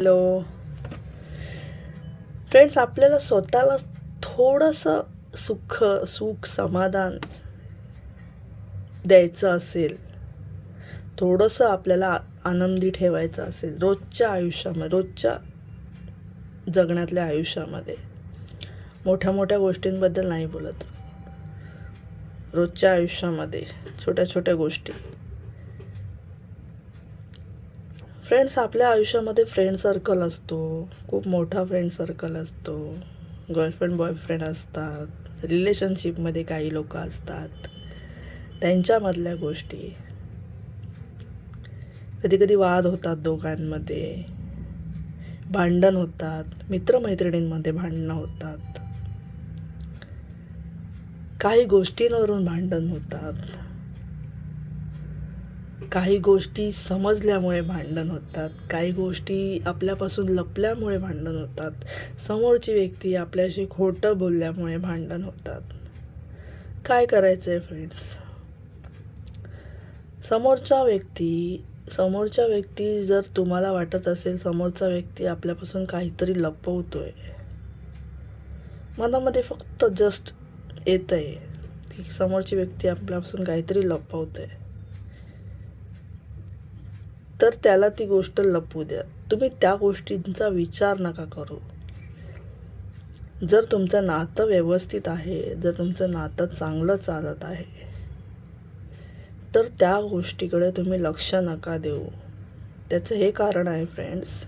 Hello. Friends आपल्याला स्वतःला थोडंसं सुख सुख समाधान द्यायचं असेल थोडंसं आपल्याला आनंदी ठेवायचं असेल रोजच्या आयुष्यामध्ये रोजच्या जगण्यातल्या आयुष्यामध्ये. मोठ्या मोठ्या गोष्टींबद्दल नाही बोलत. रोजच्या आयुष्यामध्ये छोट्या छोट्या गोष्टी. फ्रेंड्स आपल्या आयुष्यामध्ये फ्रेंड सर्कल असतो. खूप मोठा फ्रेंड सर्कल असतो. गर्लफ्रेंड बॉयफ्रेंड असतात. रिलेशनशिपमध्ये काही लोक असतात. त्यांच्यामधल्या गोष्टी. कधी कधी वाद होतात दोघांमध्ये. भांडण होतात. मित्रमैत्रिणींमध्ये भांडणं होतात. काही गोष्टींवरून भांडण होतात. काही गोष्टी समजल्यामुळे भांडण होतात. काही गोष्टी आपल्यापासून लपल्यामुळे भांडण होतात. समोरची व्यक्ती आपल्याशी खोटं बोलल्यामुळे भांडण होतात. काय करायचं आहे फ्रेंड्स समोरच्या व्यक्ती समोरच्या व्यक्ती जर तुम्हाला वाटत असेल समोरचा व्यक्ती आपल्यापासून काहीतरी लपवतो आहे मनामध्ये फक्त जस्ट येतं आहे की समोरची व्यक्ती आपल्यापासून काहीतरी लपवते तर त्याला ती गोष्ट लपू द्या. तुम्ही त्या गोष्टींचा विचार नका करू. जर तुमचं नातं व्यवस्थित आहे जर तुमचं नातं चांगलं चालत आहे तर त्या गोष्टीकडे तुम्ही लक्ष नका देऊ. त्याचं हे कारण आहे फ्रेंड्स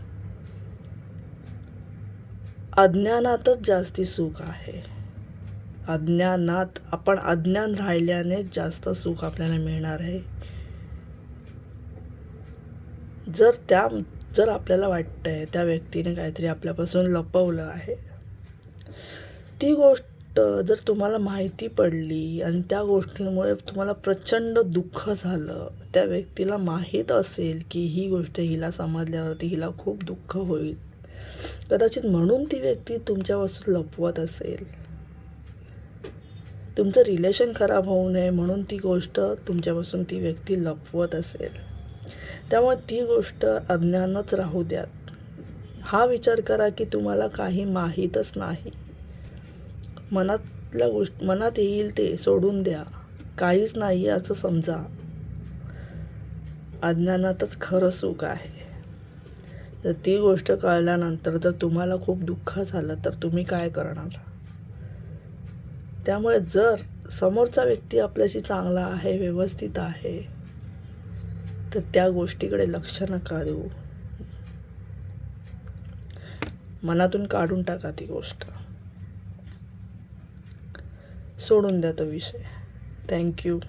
अज्ञानातच जास्ती सुख आहे. अज्ञानात आपण अज्ञान राहिल्यानेच जास्त सुख आपल्याला मिळणार आहे. जर त्या जर आपल्याला वाटतं आहे त्या व्यक्तीने काहीतरी आपल्यापासून लपवलं आहे ती गोष्ट जर तुम्हाला माहिती पडली आणि त्या गोष्टीमुळे तुम्हाला प्रचंड दुःख झालं त्या व्यक्तीला माहीत असेल की ही गोष्ट हिला समजल्यावरती हिला खूप दुःख होईल. कदाचित म्हणून ती व्यक्ती तुमच्यापासून लपवत असेल. तुमचं रिलेशन खराब होऊ नये म्हणून ती गोष्ट तुमच्यापासून ती व्यक्ती लपवत असेल. त्यामुळे ती गोष्ट अज्ञानच राहू द्यात. हा विचार करा की तुम्हाला काही माहीतच नाही. मनातल्या गोष्ट मनात येईल ते सोडून द्या. काहीच नाही असं समजा. अज्ञानातच खरं सुख आहे. तर ती गोष्ट कळल्यानंतर जर तुम्हाला खूप दुःख झालं तर तुम्ही काय करणार? त्यामुळे जर समोरचा व्यक्ती आपल्याशी चांगला आहे व्यवस्थित आहे तर त्या गोष्टीकडे लक्ष नका देऊ. मनातून काढून टाका ती गोष्ट. सोडून द्या तो विषय. थँक्यू